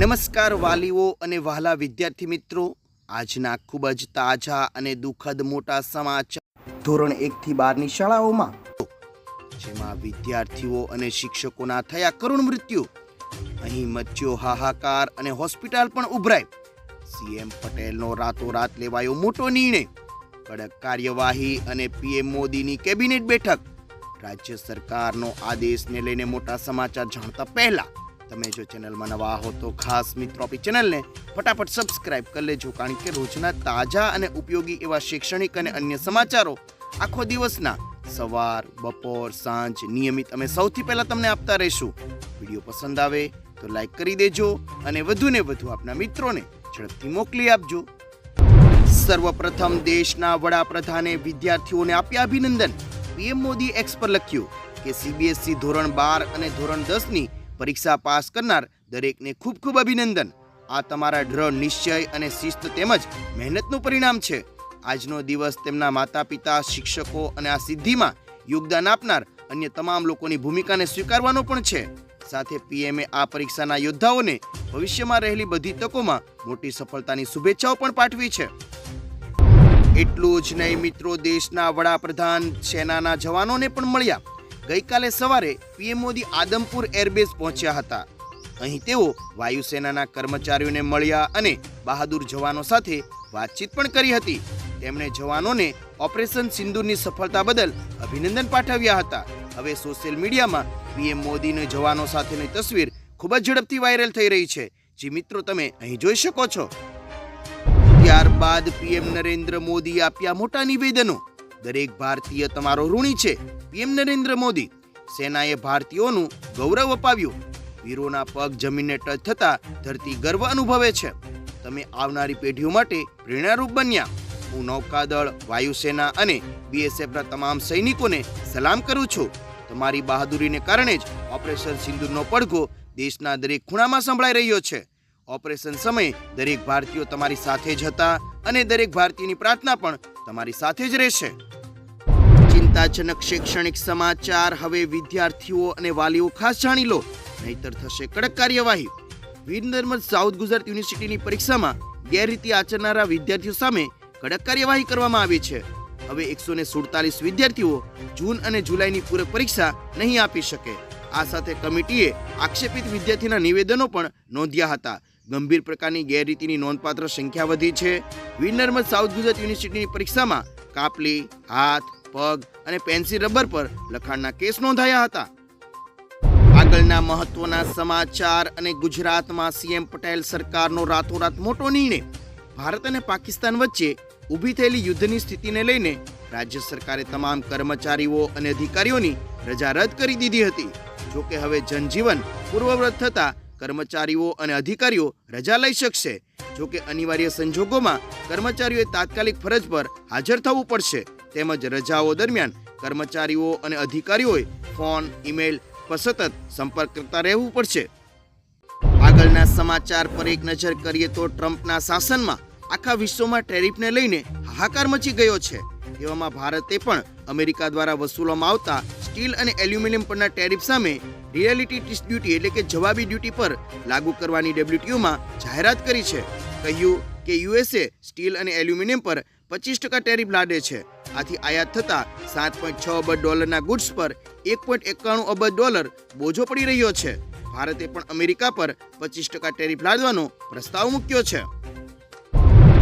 નમસ્કાર વાલીઓ અને વહાલા વિદ્યાર્થી મિત્રો. આજના ખૂબ જ તાજા અને દુઃખદ મોટા સમાચાર. ધોરણ એકથી બારની શાળાઓમાં જેમાં વિદ્યાર્થીઓ અને શિક્ષકોના થયા કરુણ મૃત્યુ. અહીં મચ્યો હાહાકાર અને હોસ્પિટલ પણ ઉભરાય. સીએમ પટેલનો રાતોરાત લેવાયો મોટો નિર્ણય. કડક કાર્યવાહી અને પીએમ મોદીની કેબિનેટ બેઠક. રાજ્ય સરકારનો આદેશને લઈને મોટા સમાચાર જાણતા પહેલા તમે જો ચેનલમાં નવા હો તો ખાસ મિત્રો આપણી ચેનલને ફટાફટ સબસ્ક્રાઇબ કરી લેજો, કારણ કે રોજના તાજા અને ઉપયોગી એવા શૈક્ષણિક અને અન્ય સમાચારો આખો દિવસના સવાર, બપોર, સાંજ નિયમિત અમે સૌથી પહેલા તમને આપતા રહીશું. વીડિયો પસંદ આવે તો લાઈક કરી દેજો અને વધુને વધુ આપના મિત્રોને ઝડપથી મોકલી આપજો. સર્વપ્રથમ દેશના વડાપ્રધાને વિદ્યાર્થીઓને આપ્યા અભિનંદન. પીએમ મોદી એક્સ પર લખ્યું કે સીબીએસઈ ધોરણ બાર અને ધોરણ દસની પરીક્ષા પાસ કરનાર દરેકને ખૂબ ખૂબ અભિનંદન. આ તમારા દ્રઢ નિશ્ચય અને શિસ્ત તેમજ મહેનતનું પરિણામ છે. આજનો દિવસ તેમના માતા પિતા શિક્ષકો અને આ સિદ્ધિમાં યોગદાન આપનાર અન્ય તમામ લોકોની ભૂમિકાને સ્વીકારવાનો પણ છે. સાથે પીએમએ આ પરીક્ષાના યોદ્ધાઓને ભવિષ્યમાં રહેલી બધી તકોમાં મોટી સફળતાની શુભેચ્છાઓ પણ પાઠવી છે. એટલું જ નહીં મિત્રો, દેશના વડાપ્રધાન, સેનાના જવાનોને પણ મળ્યા. ગઈકાલે સવારે પીએમ મોદી આદમપુર એરબેઝ પહોંચ્યા હતા. અહીં તેઓ વાયુસેનાના કર્મચારીઓને મળ્યા અને બહાદુર જવાનો સાથે વાતચીત પણ કરી હતી. તેમણે જવાનોને ઓપરેશન સિંદુરની સફળતા બદલ અભિનંદન પાઠવ્યા હતા. હવે સોશિયલ મીડિયામાં પીએમ મોદીને જવાનો સાથેની તસવીર ખૂબ જ ઝડપથી વાયરલ થઈ રહી છે. જે મિત્રો, તમે અહીં જોઈ શકો છો. ત્યારબાદ પીએમ નરેન્દ્ર મોદી આપ્યા મોટા નિવેદનો. દરેક ભારતીય તમારો ઋણી છે, પીએમ નરેન્દ્ર મોદી. સેનાએ ભારતીયોનું ગૌરવ અપાવ્યું. વીરોના પગ જમીનને ટચ થતા ધરતી ગર્વ અનુભવે છે. તમે આવનારી પેઢીઓ માટે પ્રેરણારૂપ બન્યા. હું નૌકાદળ, વાયુસેના અને બીએસએફના તમામ સૈનિકોને સલામ કરું છું. તમારી બહાદુરીને કારણે જ ઓપરેશન સિંદૂરનો પડઘો દેશના દરેક ખૂણામાં સંભળાઈ રહ્યો છે. ઓપરેશન સમયે દરેક ભારતીયો તમારી સાથે જ હતા અને દરેક ભારતીયની પ્રાર્થના પણ તમારી સાથે જ રહેશે. ચિંતાજનક શૈક્ષણિક સમાચાર. હવે વિદ્યાર્થીઓ અને વાલીઓ ખાસ જાણી લો. નહીતર થશે કડક કાર્યવાહી. વીર નર્મદ સાઉથ ગુજરાત યુનિવર્સિટીની પરીક્ષામાં ગેરરીતિ આચરનારા વિદ્યાર્થીઓ સામે કડક કાર્યવાહી કરવામાં આવી છે. હવે એકસો ને સુડતાલીસ વિદ્યાર્થીઓ જૂન અને જુલાઈની પૂરક પરીક્ષા નહીં આપી શકે. આ સાથે કમિટીએ આક્ષેપિત વિદ્યાર્થીના નિવેદનો પણ નોંધ્યા હતા. ગંભીર પ્રકારની ગેરરીતિની નોંધપાત્ર સંખ્યા વધી છે. વીર નર્મદ સાઉથ ગુજરાત યુનિવર્સિટીની પરીક્ષામાં કાપલી, હાથ પગ અને પેન્સિલ રબર પર લખાણના કેસ નોંધાયા હતા. આગળના મહત્વના સમાચાર અને ગુજરાતમાં સીએમ પટેલ સરકારનો રાતોરાત મોટો નિર્ણય. ભારત અને પાકિસ્તાન વચ્ચે ઊભી થયેલી યુદ્ધની સ્થિતિને લઈને રાજ્ય સરકારે તમામ કર્મચારીઓ અને અધિકારીઓની રજા રદ કરી દીધી હતી. જોકે હવે જનજીવન પૂર્વવ્રત થતા કર્મચારીઓ અને અધિકારીઓ રજા લઈ શકશે. જોકે અનિવાર્ય સંજોગોમાં કર્મચારીઓએ તાત્કાલિક ફરજ પર હાજર થવું પડશે. તેમજ રજાઓ દરમિયાન કર્મચારીઓ અને અધિકારીઓએ ફોન, ઈમેલ પર સતત સંપર્ક કરતા રહેવું પડશે. આગળના સમાચાર પર એક નજર કરીએ તો ટ્રમ્પના શાસનમાં આખા વિશ્વમાં ટેરિફને લઈને હાહાકાર મચી ગયો છે. એવામાં ભારતે પણ અમેરિકા દ્વારા વસૂલવામાં આવતા સ્ટીલ અને એલ્યુમિનિયમ પરના ટેરિફ સામે રિયાલિટી ડ્યુટી એટલે કે જવાબી ડ્યુટી પર લાગુ કરવાની ડબ્લ્યુટીઓમાં જાહેરાત કરી છે. કહ્યું કે યુએસએ સ્ટીલ અને એલ્યુમિનિયમ પર પચીસ ટકા ટેરિફ લાદે છે. આથી આયાત થતા સાત પોઈન્ટ છ અબજ ડોલરના ગુડ્સ પર એક પોઈન્ટ એકાણું અબજ ડોલર બોજો પડી રહ્યો છે. ભારતે પણ અમેરિકા પર પચીસ ટકા ટેરિફ લાદવાનો પ્રસ્તાવ મૂક્યો છે.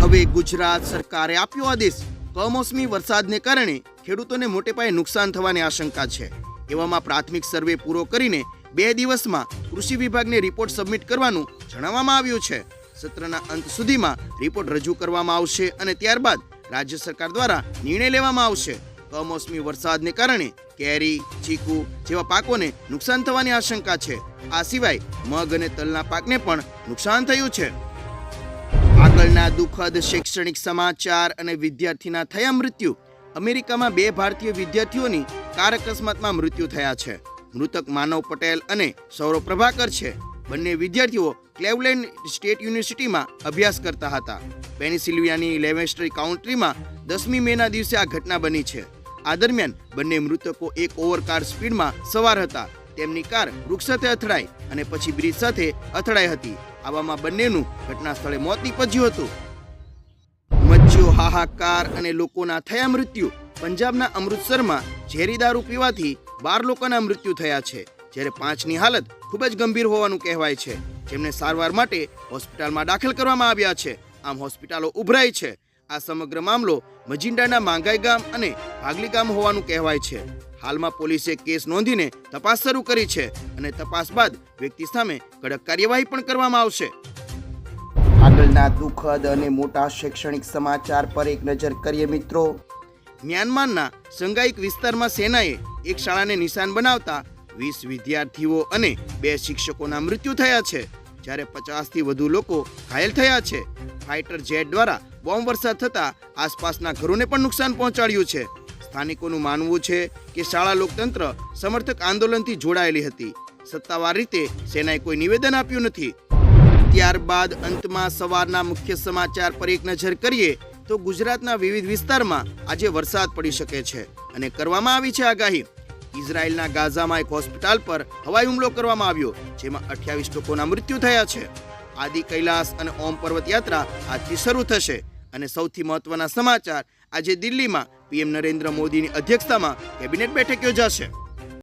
હવે ગુજરાત સરકારે આપ્યો આદેશ. કમોસમી વરસાદને કારણે ખેડૂતોને મોટે પાયે નુકસાન થવાની આશંકા છે. એવામાં પ્રાથમિક સર્વે પૂરો કરીને બે દિવસમાં કૃષિ વિભાગને રિપોર્ટ સબમિટ કરવાનું જણાવવામાં આવ્યું છે. સત્રના અંત સુધીમાં રિપોર્ટ રજૂ કરવામાં આવશે અને ત્યારબાદ રાજ્ય સરકાર દ્વારા નિર્ણય લેવામાં આવશે. કમોસમી વરસાદને કારણે કેરી, ચીકુ જેવા પાકોને નુકસાન થવાની આશંકા છે. આ સિવાય મગ અને તલના પાકને પણ નુકસાન થયું છે. આગળના દુઃખદ શૈક્ષણિક સમાચાર અને વિદ્યાર્થીના થયા મૃત્યુ. અમેરિકામાં બે ભારતીય વિદ્યાર્થીઓની કાર અકસ્માતમાં મૃત્યુ થયા છે. મૃતક માનવ પટેલ અને સૌરવ પ્રભાકર છે. બંને વિદ્યાર્થીઓ ક્લેવલેન્ડ સ્ટેટ યુનિવર્સિટીમાં અભ્યાસ કરતા હતા. પેનિસિલ્વિયાની લેવેસ્ટ્રી કાઉન્ટ્રીમાં દસમી મેના દિવસે આ ઘટના બની છે. આ દરમિયાન બંને મૃતકો એક ઓવરકાર સ્પીડમાં સવાર હતા. તેમની કાર વૃક્ષ સાથે અથડાઈ અને પછી બ્રિજ સાથે અથડાઈ હતી. આવામાં બંનેનું ઘટના સ્થળે મોત નીપજ્યું હતું. મચ્યો હાહાકાર અને લોકોના થયા મૃત્યુ. પંજાબના અમૃતસરમાં ઝેરી દારૂ પીવાથી બાર લોકોના મૃત્યુ થયા છે. જ્યારે પાંચની હાલત ખૂબ જ ગંભીર હોવાનું કહેવાય છે. જેમને સારવાર માટે હોસ્પિટલમાં દાખલ કરવામાં આવ્યા છે. આમ હોસ્પિટલો ઉભરાઈ છે. આ સમગ્ર મામલો મજિંડાના માંગાઈ ગામ અને ભાગલી ગામ હોવાનું કહેવાય છે. હાલમાં પોલીસે કેસ નોંધીને તપાસ શરૂ કરી છે અને તપાસ બાદ વ્યક્તિ સામે કડક કાર્યવાહી પણ કરવામાં આવશે. આગળના દુઃખદ અને મોટા શૈક્ષણિક સમાચાર પર એક નજર કરીએ મિત્રો. મ્યાનમારના સંગાઈક વિસ્તારમાં સેનાએ એક શાળાને નિશાન બનાવતા વીસ વિદ્યાર્થીઓ અને બે શિક્ષકોના મૃત્યુ થયા છે. જ્યારે પચાસથી વધુ લોકો ઘાયલ થયા છે. ફાઇટર જેટ દ્વારા બોમ્બ વરસાદ થતા આસપાસના ઘરોને પણ નુકસાન પહોંચાડ્યું છે. સ્થાનિકોનું માનવું છે કે શાળા લોકતંત્ર સમર્થક આંદોલનથી જોડાયેલી હતી. સત્તાવાર રીતે સેનાએ કોઈ નિવેદન આપ્યું નથી. ત્યારબાદ અંતમાં સવારના મુખ્ય સમાચાર પર એક નજર કરીએ તો ગુજરાતના વિવિધ વિસ્તારમાં આજે વરસાદ પડી શકે છે અને કરવામાં આવી છે આગાહી. ઇઝરાયલના ગાઝામાં એક હોસ્પિટલ પર હવાઈ હુમલો કરવામાં આવ્યો, જેમાં અઠ્યાવીસ લોકોના મૃત્યુ થયા છે. આદિ કૈલાસ અને ઓમ પર્વત યાત્રા આજથી શરૂ થશે અને સૌથી મહત્વના સમાચાર આજે દિલ્હીમાં પીએમ નરેન્દ્ર મોદીની અધ્યક્ષતામાં કેબિનેટ બેઠક યોજાશે.